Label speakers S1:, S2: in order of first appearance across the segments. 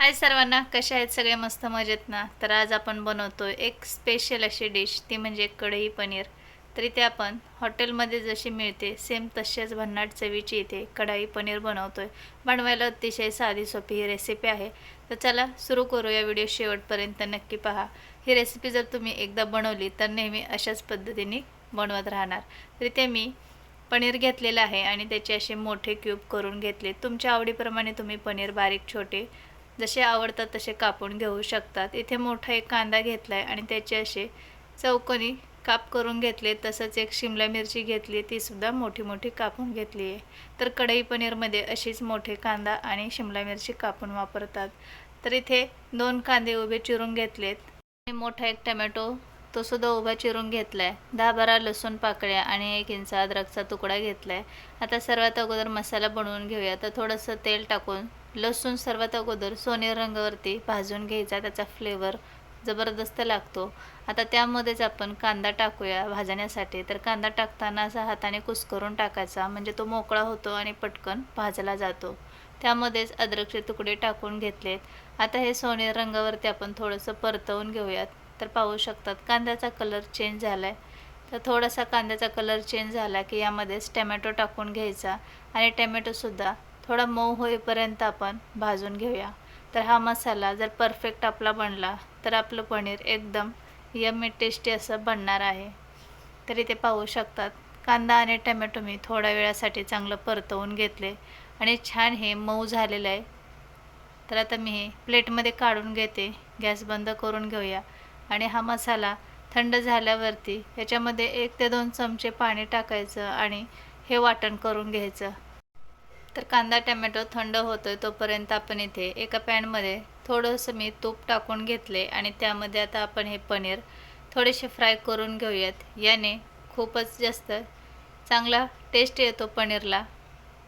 S1: हाय सर्वांना कशा आहेत सगळे मस्त मजेत ना? तर आज आपण बनवतो एक स्पेशल अशी डिश ती म्हणजे कढई पनीर. तर इथे आपण हॉटेलमध्ये जशी मिळते सेम तशाच भन्नाट चवीची इथे कढाई पनीर बनवतो आहे बनवायला अतिशय साधी सोपी ही रेसिपी आहे. तर चला सुरू करू या व्हिडिओ शेवटपर्यंत नक्की पहा. ही रेसिपी जर तुम्ही एकदा बनवली तर नेहमी अशाच पद्धतीने बनवत राहणार. तर इथे मी पनीर घेतलेलं आहे आणि त्याचे असे मोठे क्यूब करून घेतले. तुमच्या आवडीप्रमाणे तुम्ही पनीर बारीक छोटे जसे आवडतात तसे कापून घेऊ शकतात. इथे मोठा एक कांदा घेतला आहे आणि त्याचे असे चौकोनी काप करून घेतले. तसंच एक शिमला मिरची घेतली. तीसुद्धा मोठी मोठी कापून घेतली आहे. तर कढई पनीरमध्ये अशीच मोठे कांदा आणि शिमला मिरची कापून वापरतात. तर इथे दोन कांदे उभे चिरून घेतलेत. आणि मोठा एक टमॅटो तो सुद्धा उभा चिरून घेतला आहे दहा बारा लसूण पाकळ्या आणि एक इंच अद्रकचा तुकडा घेतला आहे आता सर्वात अगोदर मसाला बनवून घेऊया. तर थोडंसं तेल टाकून लसूण सर्वात अगोदर सोनेर रंगावरती भाजून घ्यायचा त्याचा फ्लेवर जबरदस्त लागतो. आता त्यामध्येच आपण कांदा टाकूया भाजण्यासाठी. तर कांदा टाकताना असा हाताने कुस्करून टाकायचा म्हणजे तो मोकळा होतो आणि पटकन भाजला जातो. त्यामध्येच अद्रकचे तुकडे टाकून घेतलेत. आता हे सोनेर रंगावरती आपण थोडंसं परतवून घेऊयात. तर पाहू शकतात कांद्याचा कलर चेंज झाला आहे तर थोडासा कांद्याचा कलर चेंज झाला की यामध्येच टमॅटो टाकून घ्यायचा. आणि टमॅटोसुद्धा थोडा मऊ होईपर्यंत आपण भाजून घेऊया. तर हा मसाला जर परफेक्ट आपला बनला तर आपलं पनीर एकदम यम्मी टेस्टी असं बनणार आहे. तर इथे पाहू शकतात. कांदा आणि टमॅटो मी थोड्या वेळासाठी चांगलं परतवून घेतले आणि छान हे मऊ झालेलं आहे. तर आता मी हे प्लेटमध्ये काढून घेते. गॅस बंद करून घेऊया. आणि हा मसाला थंड झाल्यावरती याच्यामध्ये एक ते दोन चमचे पाणी टाकायचं आणि हे वाटण करून घ्यायचं. तर कांदा टमॅटो थंड होतोय तोपर्यंत आपण इथे एका पॅनमध्ये थोडंसं मी तूप टाकून घेतले आणि त्यामध्ये आता आपण हे पनीर थोडेसे फ्राय करून घेऊयात. याने खूपच जास्त चांगला टेस्ट येतो पनीरला.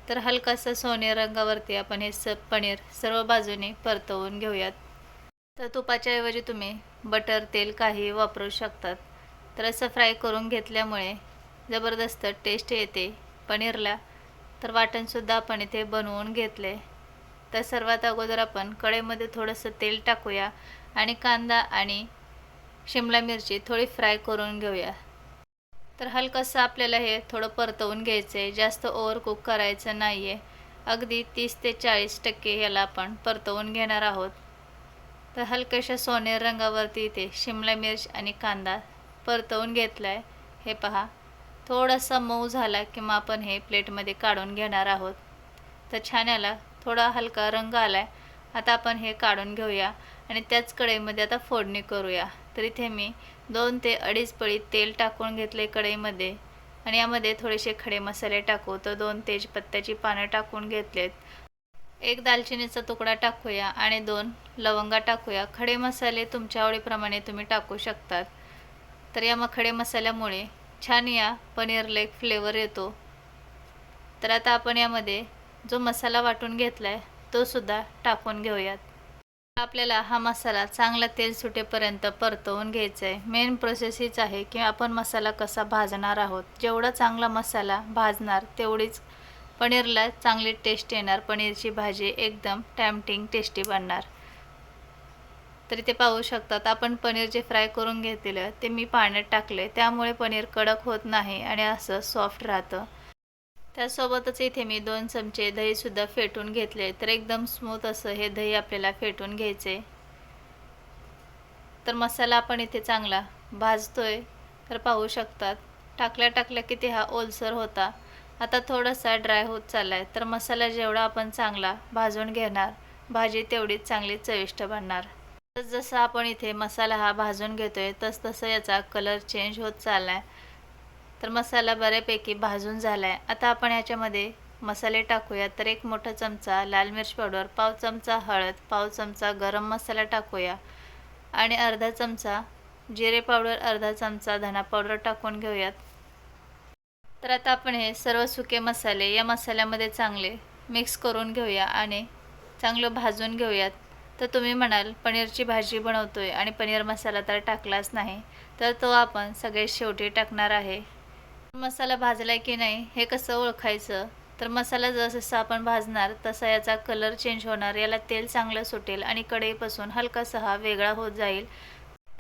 S1: तर हलकासा सोने रंगावरती आपण हे स पनीर सर्व बाजूने परतवून घेऊयात. तर तुपाच्या ऐवजी तुम्ही बटर तेल काही वापरू शकतात. तर असं फ्राय करून घेतल्यामुळे जबरदस्त टेस्ट येते पनीरला. तर वाटणसुद्धा आपण इथे बनवून घेतले. तर सर्वात अगोदर आपण कढईमध्ये थोडंसं तेल टाकूया आणि कांदा आणि शिमला मिरची थोडी फ्राय करून घेऊया. तर हलकंसं आपल्याला हे थोडं परतवून घ्यायचं आहे जास्त ओव्हर कुक करायचं नाही आहे अगदी तीस ते चाळीस टक्के ह्याला आपण परतवून घेणार आहोत. तर हलक्याशा सोनेर रंगावरती इथे शिमला मिर्च आणि कांदा परतवून घेतला आहे हे पहा. थोडासा मऊ झाला की मग आपण हे प्लेटमध्ये काढून घेणार आहोत. तर छान याला थोडा हलका रंग आला आहे आता आपण हे काढून घेऊया आणि त्याच कढईमध्ये आता फोडणी करूया. तर इथे मी दोन ते अडीच पळी तेल टाकून घेतले कढईमध्ये. आणि यामध्ये थोडेसे खडे मसाले टाकू. तर दोन तेजपत्त्याची पानं टाकून घेतलेत. एक दालचिनीचा तुकडा टाकूया आणि दोन लवंगा टाकूया. खडे मसाले तुमच्या आवडीप्रमाणे तुम्ही टाकू शकतात. तर या मग खडे मसाल्यामुळे छान या पनीर एक फ्लेवर येतो. तर आता आपण यामध्ये जो मसाला वाटून घेतला आहे तोसुद्धा टाकून घेऊयात. आपल्याला हा मसाला चांगला तेल सुटेपर्यंत परतवून घ्यायचा आहे मेन प्रोसेस हीच आहे की आपण मसाला कसा भाजणार आहोत. जेवढा चांगला मसाला भाजणार तेवढीच पनीरला चांगली टेस्ट येणार. पनीरची भाजी एकदम टॅमटिंग टेस्टी बनणार. तरी ते पाहू शकतात. आपण पनीर जे फ्राय करून घेतलेलं ते मी पाण्यात टाकले त्यामुळे पनीर कडक होत नाही आणि असं सॉफ्ट राहतं. त्यासोबतच इथे मी दोन चमचे दहीसुद्धा फेटून घेतले. तर एकदम स्मूथ असं हे दही आपल्याला फेटून घ्यायचे तर मसाला आपण इथे चांगला भाजतोय. तर पाहू शकतात. टाकल्या टाकल्या की ते हा ओलसर होता. आता थोडासा ड्राय होत चालला आहे तर मसाला जेवढा आपण चांगला भाजून घेणार भाजी तेवढीच चांगली चविष्ट बनणार. तस जसं आपण इथे मसाला हा भाजून घेतोय तस तसं याचा कलर चेंज होत चालला आहे तर मसाला बऱ्यापैकी भाजून झाला आहे आता आपण याच्यामध्ये मसाले टाकूया. तर एक मोठा चमचा लाल मिरची पावडर पाव चमचा हळद पाव चमचा गरम मसाला टाकूया. आणि अर्धा चमचा जिरे पावडर अर्धा चमचा धना पावडर टाकून घेऊयात. तर आता आपण हे सर्व सुके मसाले या मसाल्यामध्ये चांगले मिक्स करून घेऊया आणि चांगलं भाजून घेऊयात. तर तुम्ही म्हणाल पनीरची भाजी बनवतोय आणि पनीर मसाला तर टाकलाच नाही तर तो आपण सगळे शेवटी टाकणार आहे. मसाला भाजलाय की नाही हे कसं ओळखायचं? तर मसाला जसं आपण भाजणार तसा याचा कलर चेंज होणार याला तेल चांगलं सुटेल आणि कढईपासून हलकासा हा वेगळा होत जाईल.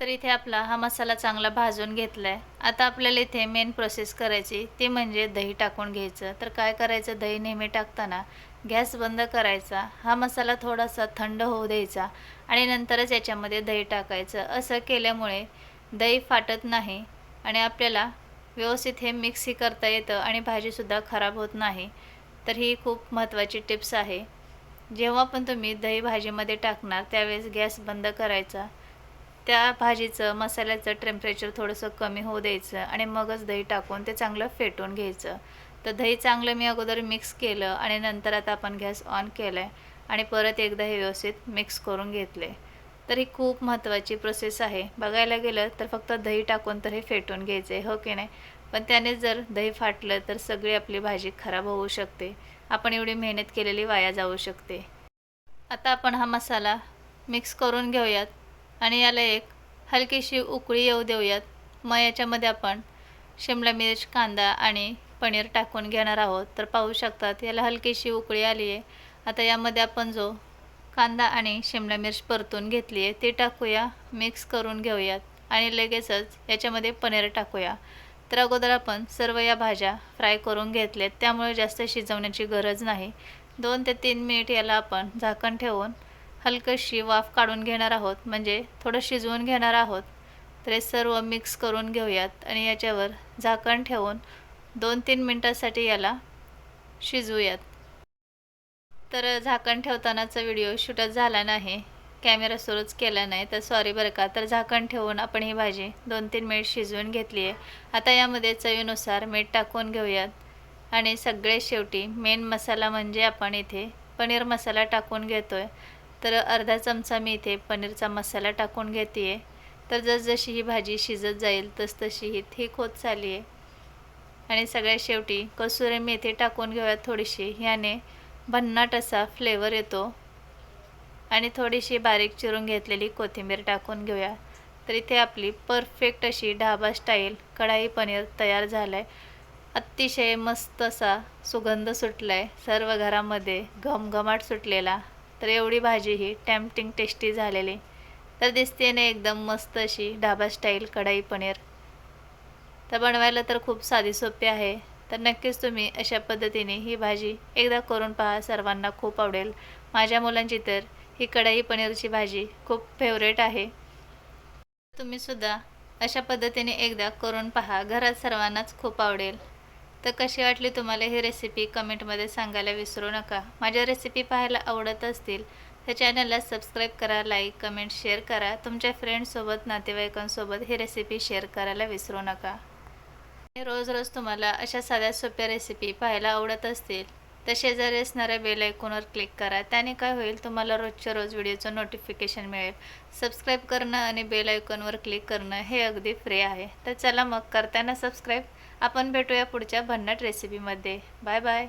S1: तर इथे आपला हा मसाला चांगला भाजून घेतला आहे आता आपल्याला इथे मेन प्रोसेस करायची ती म्हणजे दही टाकून घ्यायचं. तर काय करायचं? दही नेहमी टाकताना गॅस बंद करायचा हा मसाला थोडासा थंड होऊ द्यायचा आणि नंतरच याच्यामध्ये दही टाकायचं. असं केल्यामुळे दही फाटत नाही आणि आपल्याला व्यवस्थित हे मिक्सही करता येतं आणि भाजीसुद्धा खराब होत नाही. तर ही खूप महत्त्वाची टिप्स आहे. जेव्हा पण तुम्ही दही भाजीमध्ये टाकणार त्यावेळेस गॅस बंद करायचा. त्या भाजीचं मसाल्याचं टेम्परेचर थोडंसं कमी होऊ द्यायचं आणि मगच दही टाकून ते चांगलं फेटून घ्यायचं. तर दही चांगलं मी अगोदर मिक्स केलं आणि नंतर आता आपण गॅस ऑन केला आहे आणि परत एकदा हे व्यवस्थित मिक्स करून घेतले. तर ही खूप महत्त्वाची प्रोसेस आहे. बघायला गेलं तर फक्त दही टाकून तर हे फेटून घ्यायचं आहे हो की नाही? पण त्याने जर दही फाटलं तर सगळी आपली भाजी खराब होऊ शकते. आपण एवढी मेहनत केलेली वाया जाऊ शकते. आता आपण हा मसाला मिक्स करून घेऊयात आणि याला एक हलकीशी उकळी येऊ देऊयात. मग याच्यामध्ये आपण शिमला मिरच कांदा आणि पनीर टाकून घेणार आहोत. तर पाहू शकतात याला हलकीशी उकळी आली आहे. आता यामध्ये आपण जो कांदा आणि शिमला मिर्च परतून घेतली आहे ती टाकूया. मिक्स करून घेऊयात आणि लगेचच याच्यामध्ये पनीर टाकूया. तर अगोदर आपण सर्व या भाज्या फ्राय करून घेतल्यात त्यामुळे जास्त शिजवण्याची गरज नाही. दोन ते तीन मिनिट याला आपण झाकण ठेवून हलकशी वाफ काढून घेणार आहोत. म्हणजे थोडं शिजवून घेणार आहोत. तर हे सर्व मिक्स करून घेऊयात आणि याच्यावर झाकण ठेवून दोन तीन मिनटासाठी याला शिजवूयात. तर झाकण ठेवतानाचा व्हिडिओ शूटच झाला नाही कॅमेरा सुरूच केला नाही तर सॉरी बरं का. तर झाकण ठेवून आपण ही भाजी दोन तीन मिनिट शिजवून घेतली आहे आता यामध्ये चवीनुसार मीठ टाकून घेऊयात. आणि सगळे शेवटी मेन मसाला म्हणजे आपण इथे पनीर मसाला टाकून घेतो आहे तर अर्धा चमचा मी इथे पनीरचा मसाला टाकून घेते आहे तर जसजशी ही भाजी शिजत जाईल तसतशी ही थिक होत चालली आहे आणि सगळ्यात शेवटी कसुरी मेथी टाकून घेऊयात थोडीशी. ह्याने भन्नाट असा फ्लेवर येतो. आणि थोडीशी बारीक चिरून घेतलेली कोथिंबीर टाकून घेऊया. तर इथे आपली परफेक्ट अशी ढाबा स्टाईल कढाई पनीर तयार झालं आहे अतिशय मस्त असा सुगंध सुटला आहे सर्व घरामध्ये घमघमाट सुटलेला. तर एवढी भाजी ही टॅम्पटिंग टेस्टी झालेली. तर दिसते ना एकदम मस्त अशी ढाबा स्टाईल कढाई पनीर. तर बनवायला तर खूप साधी सोपी आहे. तर नक्कीच तुम्ही अशा पद्धतीने ही भाजी एकदा करून पहा सर्वांना खूप आवडेल. माझ्या मुलांची तर ही कढाई पनीरची भाजी खूप फेवरेट आहे. तुम्हीसुद्धा अशा पद्धतीने एकदा करून पहा घरात सर्वांनाच खूप आवडेल. तर कशी वाटली तुम्हाला ही रेसिपी कमेंटमध्ये सांगायला विसरू नका. माझ्या रेसिपी पाहायला आवडत असतील तर चॅनलला सबस्क्राईब करा लाईक कमेंट शेअर करा. तुमच्या फ्रेंडसोबत नातेवाईकांसोबत ही रेसिपी शेअर करायला विसरू नका. रोज रोज तुम्हाला अशा साध्या सोप्या रेसिपी पाहायला आवडत असतील तर शेजारी असणाऱ्या बेल आयकॉनवर क्लिक करा. त्याने काय होईल तुम्हाला रोजच्या रोज व्हिडिओचं नोटिफिकेशन मिळेल. सबस्क्राईब करणं आणि बेल आयकॉनवर क्लिक करणं हे अगदी फ्री आहे. तर चला मग करताना सबस्क्राईब आपण भेटूया पुढच्या भन्नाट रेसिपीमध्ये बाय बाय